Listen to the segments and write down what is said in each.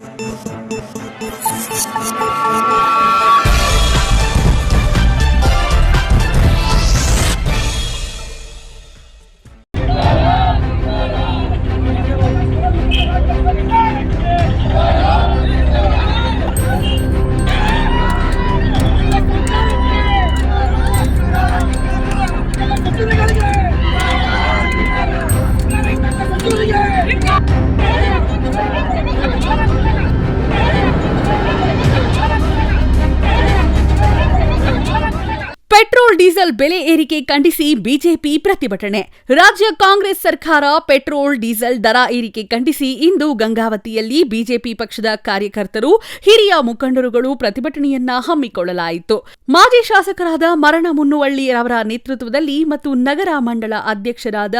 you petrol, diesel ಬೆಲೆ ಏರಿಕೆ ಖಂಡಿಸಿ ಬಿಜೆಪಿ ಪ್ರತಿಭಟನೆ. ರಾಜ್ಯ ಕಾಂಗ್ರೆಸ್ ಸರ್ಕಾರ ಪೆಟ್ರೋಲ್, ಡೀಸೆಲ್ ದರ ಏರಿಕೆ ಖಂಡಿಸಿ ಇಂದು ಗಂಗಾವತಿಯಲ್ಲಿ ಬಿಜೆಪಿ ಪಕ್ಷದ ಕಾರ್ಯಕರ್ತರು, ಹಿರಿಯ ಮುಖಂಡರುಗಳು ಪ್ರತಿಭಟನೆಯನ್ನ ಹಮ್ಮಿಕೊಳ್ಳಲಾಯಿತು. ಮಾಜಿ ಶಾಸಕರಾದ ಮರಣ ಮುನ್ನುವಳ್ಳಿಯವರ ನೇತೃತ್ವದಲ್ಲಿ ಮತ್ತು ನಗರ ಮಂಡಳ ಅಧ್ಯಕ್ಷರಾದ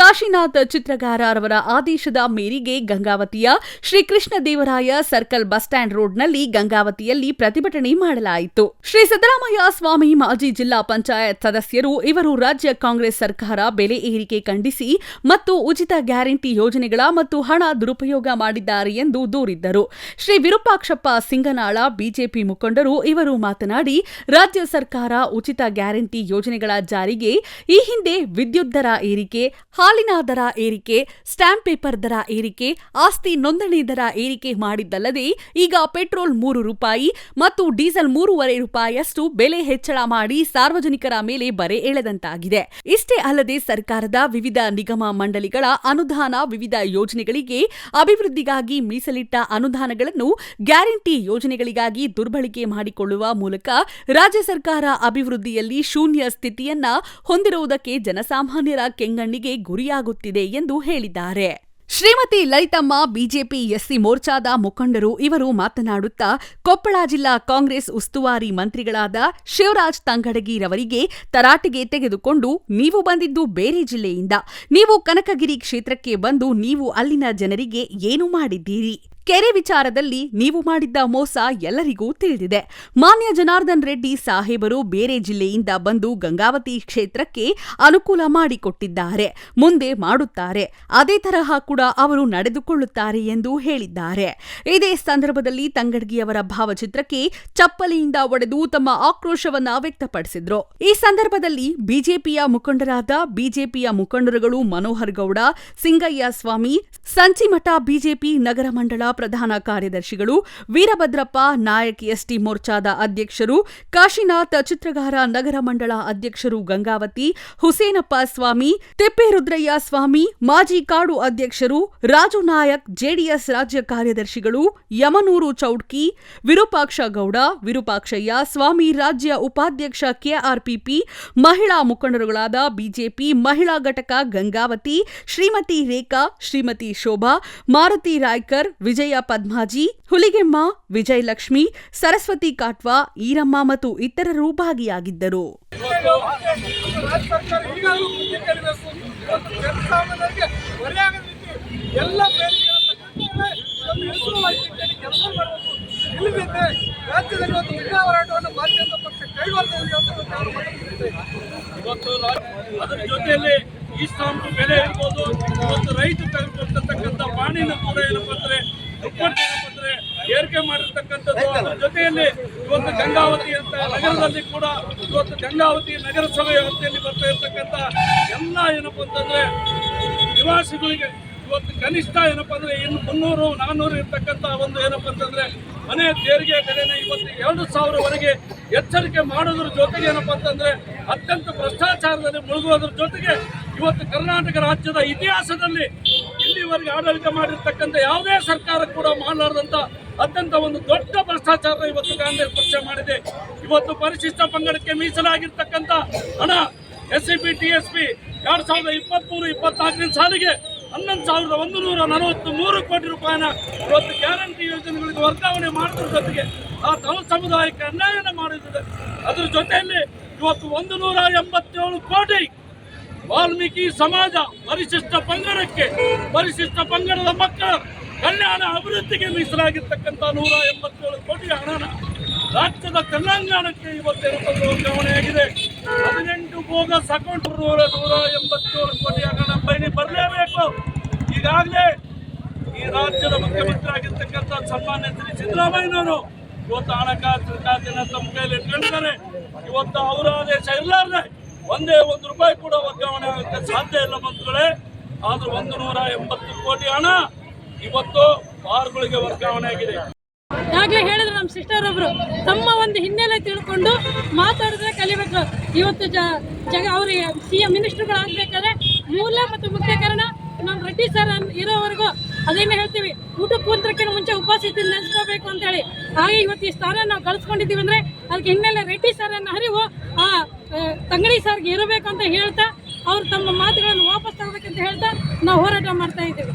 ಕಾಶಿನಾಥ್ ಚಿತ್ರಗಾರರವರ ಆದೇಶದ ಮೇರೆಗೆ ಗಂಗಾವತಿಯ Srikrishna Devaraya circle bus stand ರೋಡ್ನಲ್ಲಿ ಗಂಗಾವತಿಯಲ್ಲಿ ಪ್ರತಿಭಟನೆ ಮಾಡಲಾಯಿತು. ಶ್ರೀ ಸಿದ್ದರಾಮಯ್ಯ ಸ್ವಾಮಿ ಮಾಜಿ ಜಿಲ್ಲಾ ಪಂಚಾಯತ್ ಸದಸ್ಯರು, ಇವರು ರಾಜ್ಯ ಕಾಂಗ್ರೆಸ್ ಸರ್ಕಾರ ಬೆಲೆ ಏರಿಕೆ ಖಂಡಿಸಿ ಮತ್ತು ಉಚಿತ ಗ್ಯಾರಂಟಿ ಯೋಜನೆಗಳ ಮತ್ತು ಹಣ ದುರುಪಯೋಗ ಮಾಡಿದ್ದಾರೆ ಎಂದು ದೂರಿದ್ದರು. ಶ್ರೀ ವಿರೂಪಾಕ್ಷಪ್ಪ ಸಿಂಗನಾಳ, ಬಿಜೆಪಿ ಮುಖಂಡರು, ಇವರು ಮಾತನಾಡಿ, ರಾಜ್ಯ ಸರ್ಕಾರ ಉಚಿತ ಗ್ಯಾರಂಟಿ ಯೋಜನೆಗಳ ಜಾರಿಗೆ ಈ ಹಿಂದೆ ವಿದ್ಯುತ್ ದರ ಏರಿಕೆ, ಹಾಲಿನ ದರ ಏರಿಕೆ ಸ್ಟಾಂಪ್ ಪೇಪರ್ ದರ ಏರಿಕೆ, ಆಸ್ತಿ ನೋಂದಣಿ ದರ ಏರಿಕೆ ಮಾಡಿದ್ದಲ್ಲದೆ ಈಗ ಪೆಟ್ರೋಲ್ ಮೂರು ರೂಪಾಯಿ ಮತ್ತು ಡೀಸೆಲ್ ಮೂರುವರೆ ರೂಪಾಯಿಯಷ್ಟು ಬೆಲೆ ಹೆಚ್ಚಳ ಮಾಡಿ ಸಾರ್ವಜನಿಕರ ಮೇಲೆ ಬರೆ ಎಳೆದಂತಾಗಿದೆ. ಇಷ್ಟೇ ಅಲ್ಲದೆ ಸರ್ಕಾರದ ವಿವಿಧ ನಿಗಮ ಮಂಡಳಿಗಳ ಅನುದಾನ ವಿವಿಧ ಯೋಜನೆಗಳಿಗೆ ಅಭಿವೃದ್ಧಿಗಾಗಿ ಮೀಸಲಿಟ್ಟ ಅನುದಾನಗಳನ್ನು ಗ್ಯಾರಂಟಿ ಯೋಜನೆಗಳಿಗಾಗಿ ದುರ್ಬಳಕೆ ಮಾಡಿಕೊಳ್ಳುವ ಮೂಲಕ ರಾಜ್ಯ ಸರ್ಕಾರ ಅಭಿವೃದ್ಧಿಯಲ್ಲಿ ಶೂನ್ಯ ಸ್ಥಿತಿಯನ್ನ ಹೊಂದಿರುವುದಕ್ಕೆ ಜನಸಾಮಾನ್ಯರ ಕೆಂಗಣ್ಣಿಗೆ ಗುರಿಯಾಗುತ್ತಿದೆ ಎಂದು ಹೇಳಿದ್ದಾರೆ. ಶ್ರೀಮತಿ ಲಲಿತಮ್ಮ ಬಿಜೆಪಿ ಎಸ್ಸಿ ಮೋರ್ಚಾದ ಮುಖಂಡರು ಇವರು ಮಾತನಾಡುತ್ತಾ, ಕೊಪ್ಪಳ ಜಿಲ್ಲಾ ಕಾಂಗ್ರೆಸ್ ಉಸ್ತುವಾರಿ ಮಂತ್ರಿಗಳಾದ ಶಿವರಾಜ್ ತಂಗಡಗಿರವರಿಗೆ ತರಾಟೆಗೆ ತೆಗೆದುಕೊಂಡು ನೀವು ಬಂದಿದ್ದು ಬೇರೆ ಜಿಲ್ಲೆಯಿಂದ. ನೀವು ಕನಕಗಿರಿ ಕ್ಷೇತ್ರಕ್ಕೆ ಬಂದು ನೀವು ಅಲ್ಲಿನ ಜನರಿಗೆ ಏನು ಮಾಡಿದ್ದೀರಿ? ಕೆರೆ ವಿಚಾರದಲ್ಲಿ ನೀವು ಮಾಡಿದ್ದ ಮೋಸ ಎಲ್ಲರಿಗೂ ತಿಳಿದಿದೆ. ಮಾನ್ಯ ಜನಾರ್ದನ್ ರೆಡ್ಡಿ ಸಾಹೇಬರು ಬೇರೆ ಜಿಲ್ಲೆಯಿಂದ ಬಂದು ಗಂಗಾವತಿ ಕ್ಷೇತ್ರಕ್ಕೆ ಅನುಕೂಲ ಮಾಡಿಕೊಟ್ಟಿದ್ದಾರೆ. ಮುಂದೆ ಮಾಡುತ್ತಾರೆ. ಅದೇ ತರಹ ಕೂಡ ಅವರು ನಡೆದುಕೊಳ್ಳುತ್ತಾರೆ ಎಂದು ಹೇಳಿದ್ದಾರೆ. ಇದೇ ಸಂದರ್ಭದಲ್ಲಿ ತಂಗಡ್ಗಿಯವರ ಭಾವಚಿತ್ರಕ್ಕೆ ಚಪ್ಪಲಿಯಿಂದ ಒಡೆದು ತಮ್ಮ ಆಕ್ರೋಶವನ್ನ ವ್ಯಕ್ತಪಡಿಸಿದ್ರು. ಈ ಸಂದರ್ಭದಲ್ಲಿ ಬಿಜೆಪಿಯ ಮುಖಂಡರಾದ ಬಿಜೆಪಿಯ ಮುಖಂಡರುಗಳು ಮನೋಹರ್ ಗೌಡ, ಸಿಂಗಯ್ಯ ಸ್ವಾಮಿ, ಸಂಚಿಮಠ ಬಿಜೆಪಿ ನಗರ ಮಂಡಳ ಪ್ರಧಾನ ಕಾರ್ಯದರ್ಶಿಗಳು ವೀರಭದ್ರಪ್ಪ, ನಾಯಕ್ ಎಸ್ಟಿ ಮೋರ್ಚಾದ ಅಧ್ಯಕ್ಷರು, ಕಾಶಿನಾಥ್ ಚಿತ್ರಗಾರ ನಗರ ಮಂಡಳ ಅಧ್ಯಕ್ಷರು ಗಂಗಾವತಿ, ಹುಸೇನಪ್ಪ ಸ್ವಾಮಿ ತಿಪ್ಪೇರುದ್ರಯ್ಯ ಸ್ವಾಮಿ, ಮಾಜಿ ಕಾಡು ಅಧ್ಯಕ್ಷರು, ರಾಜು ನಾಯಕ್, ಜೆಡಿಎಸ್ ರಾಜ್ಯ ಕಾರ್ಯದರ್ಶಿಗಳು, ಯಮನೂರು ಚೌಡ್ಕಿ, ವಿರೂಪಾಕ್ಷ ಗೌಡ, ವಿರೂಪಾಕ್ಷಯ್ಯ, ಸ್ವಾಮಿ ರಾಜ್ಯ ಉಪಾಧ್ಯಕ್ಷ ಕೆಆರ್ಪಿಪಿ, ಮಹಿಳಾ ಮುಖಂಡರುಗಳಾದ ಬಿಜೆಪಿ ಮಹಿಳಾ ಘಟಕ ಗಂಗಾವತಿ, ಶ್ರೀಮತಿ ರೇಖಾ, ಶ್ರೀಮತಿ ಶೋಭಾ, ಮಾರುತಿ ರಾಯ್ಕರ್, ವಿಜಯ ಪದ್ಮಾಜಿ, ಹುಲಿಗೆಮ್ಮ, ವಿಜಯಲಕ್ಷ್ಮಿ, ಸರಸ್ವತಿ ಕಾಟ್ವಾ, ಈರಮ್ಮ ಮತ್ತು ಇತರರು ಭಾಗಿಯಾಗಿದ್ದರು. ಈ ಸ್ಟಾಂಪ್ ಬೆಲೆ ಇರ್ಬೋದು ಇವತ್ತು ರೈತ ತೆಗೆದುಕೊಳ್ತಕ್ಕಂಥ ಪಾಣಿನ ಕೂಡ ಏನಪ್ಪ ಅಂದ್ರೆ ಅಂದ್ರೆ ಏರಿಕೆ ಮಾಡಿರ್ತಕ್ಕಂಥದ್ದು ಅದರ ಜೊತೆಯಲ್ಲಿ ಇವತ್ತು ಗಂಗಾವತಿ ಅಂತ ನಗರದಲ್ಲಿ ಕೂಡ ಇವತ್ತು ಗಂಗಾವತಿ ನಗರಸಭೆ ವ್ಯವಸ್ಥೆಯಲ್ಲಿ ಬರ್ತಾ ಇರ್ತಕ್ಕಂಥ ಎಲ್ಲ ಏನಪ್ಪ ಅಂತಂದ್ರೆ ನಿವಾಸಿಗಳಿಗೆ ಇವತ್ತು ಕನಿಷ್ಠ ಏನಪ್ಪ ಅಂದ್ರೆ ಇನ್ನು ಮುನ್ನೂರು ನಾನ್ನೂರು ಇರ್ತಕ್ಕಂಥ ಒಂದು ಏನಪ್ಪ ಅಂತಂದ್ರೆ ಮನೆ ತೆರಿಗೆ ಬೆಲೆನ ಇವತ್ತು ಎರಡು ಸಾವಿರವರೆಗೆ ಎಚ್ಚರಿಕೆ ಮಾಡೋದ್ರ ಜೊತೆಗೆ ಏನಪ್ಪ ಅಂತಂದ್ರೆ ಅತ್ಯಂತ ಭ್ರಷ್ಟಾಚಾರದಲ್ಲಿ ಮುಳುಗುವುದ್ರ ಜೊತೆಗೆ ಇವತ್ತು ಕರ್ನಾಟಕ ರಾಜ್ಯದ ಇತಿಹಾಸದಲ್ಲಿ ಇಲ್ಲಿವರೆಗೆ ಆಡಳಿತ ಮಾಡಿರ್ತಕ್ಕಂಥ ಯಾವುದೇ ಸರ್ಕಾರ ಕೂಡ ಮಾಡಲಾರ್ದಂಥ ಅತ್ಯಂತ ಒಂದು ದೊಡ್ಡ ಭ್ರಷ್ಟಾಚಾರ ಇವತ್ತು ಕಾಂಗ್ರೆಸ್ ಪಕ್ಷ ಮಾಡಿದೆ. ಇವತ್ತು ಪರಿಶಿಷ್ಟ ಪಂಗಡಕ್ಕೆ ಮೀಸಲಾಗಿರ್ತಕ್ಕಂಥ ಹಣ S C P T S P ಎರಡು ಸಾವಿರದ ಇಪ್ಪತ್ಮೂರು, ಇಪ್ಪತ್ನಾಲ್ಕನೇ ಸಾಲಿಗೆ ಹನ್ನೊಂದು ಸಾವಿರದ ಒಂದು ನೂರ ನಲವತ್ತು ಮೂರು ಕೋಟಿ ರೂಪಾಯಿನ ಇವತ್ತು ಗ್ಯಾರಂಟಿ ಯೋಜನೆಗಳಿಗೆ ವರ್ಗಾವಣೆ ಮಾಡೋದ್ರ ಜೊತೆಗೆ ಆ ತಮ್ಮ ಸಮುದಾಯಕ್ಕೆ ಅನ್ಯಾಯನ ಮಾಡಿದ್ದಾರೆ ಅದ್ರ ಜೊತೆಯಲ್ಲಿ ಇವತ್ತು ಒಂದು ನೂರ ಎಂಬತ್ತೇಳು ಕೋಟಿ ವಾಲ್ಮೀಕಿ ಸಮಾಜ ಪರಿಶಿಷ್ಟ ಪಂಗಡಕ್ಕೆ, ಪರಿಶಿಷ್ಟ ಪಂಗಡದ ಮಕ್ಕಳ ಕಲ್ಯಾಣ ಅಭಿವೃದ್ಧಿಗೆ ಮೀಸಲಾಗಿರ್ತಕ್ಕಂಥ ನೂರ ಎಂಬತ್ತೇಳು ಕೋಟಿ ಹಣನ ರಾಜ್ಯದ ತೆಲಂಗಾಣಕ್ಕೆ ಇವತ್ತೇನಪ್ಪ ವರ್ಗಾವಣೆಯಾಗಿದೆ ಹದಿನೆಂಟು ಬೋಗಸ್ ಅಕೌಂಟ್ ನೂರ ನೂರ ಎಂಬತ್ತೇಳು ಕೋಟಿ ಹಣ ಪೈನಿ ಬರಲೇಬೇಕು. ಈಗಾಗಲೇ ಈ ರಾಜ್ಯದ ಮುಖ್ಯಮಂತ್ರಿ ಆಗಿರ್ತಕ್ಕಂಥ ಸನ್ಮಾನ್ಯ ಶ್ರೀ ಸಿದ್ದರಾಮಯ್ಯನವರು ಇವತ್ತು ಹಣಕಾಸು ಖಾತೆನ ತಮ್ಮ ಕೈಯಲ್ಲಿ ಇಟ್ಕೊಂಡಿದ್ದಾರೆ. ಇವತ್ತು ಅವರ ಆದೇಶ ಇರಲಾರ್ದೆ ಒಂದೇ ಒಂದು ರೂಪಾಯಿ ಕೂಡ ವರ್ಗಾವಣೆ ಆಗಕ್ಕೆ ಸಾಧ್ಯ ಇಲ್ಲ ಮಂತ್ರಿಗಳೇ ಆದ್ರೆ ಒಂದು ನೂರ ಎಂಬತ್ತು ಕೋಟಿ ಹಣ ಇವತ್ತು ಬಾರ್ಗಳಿಗೆ ವರ್ಗಾವಣೆ ಆಗಿದೆ. ಈಗಾಗಲೇ ಹೇಳಿದ್ರು ನಮ್ಮ ಸಿಸ್ಟರ್ ಒಬ್ರು. ತಮ್ಮ ಒಂದು ಹಿನ್ನೆಲೆ ತಿಳ್ಕೊಂಡು ಮಾತಾಡಿದ್ರೆ ಕಲಿಬೇಕು. ಇವತ್ತು ಜ ಜಗ ಅವ್ರಿಗೆ ಸಿ ಎಂ ಮಿನಿಸ್ಟರ್ಗಳು ಆಗ್ಬೇಕಾದ್ರೆ ಮೂಲ ಮತ್ತು ಮುಖ್ಯ ಕಾರಣ ನಮ್ಮ ರೆಡ್ಡಿ ಸರ್ ಇರೋವರೆಗೂ ಅದೇನು ಹೇಳ್ತೀವಿ, ಊಟಕ್ಕೆ ಕೂತ್ರಕ್ಕಿಂತ ಮುಂಚೆ ಉಪಸ್ಥಿತಿ ನೆನೆಸ್ಕೋಬೇಕು ಅಂತ ಹೇಳಿ. ಹಾಗೆ ಇವತ್ತು ಈ ಸ್ಥಾನ ನಾವು ಗಳಿಸ್ಕೊಂಡಿದ್ದೀವಿ ಅಂದ್ರೆ ಅದಕ್ಕೆ ಹಿನ್ನೆಲೆ ರೆಡ್ಡಿ ಸರ್ ಅನ್ನ ಅರಿವು, ಆ ತಂಗಡಿ ಸರ್ಗೆ ಇರಬೇಕು ಅಂತ ಹೇಳ್ತಾ, ಅವ್ರು ತಮ್ಮ ಮಾತುಗಳನ್ನು ವಾಪಸ್ ತಗೋಬೇಕಂತ ಹೇಳ್ತಾ ನಾವು ಹೋರಾಟ ಮಾಡ್ತಾ ಇದ್ದೀವಿ.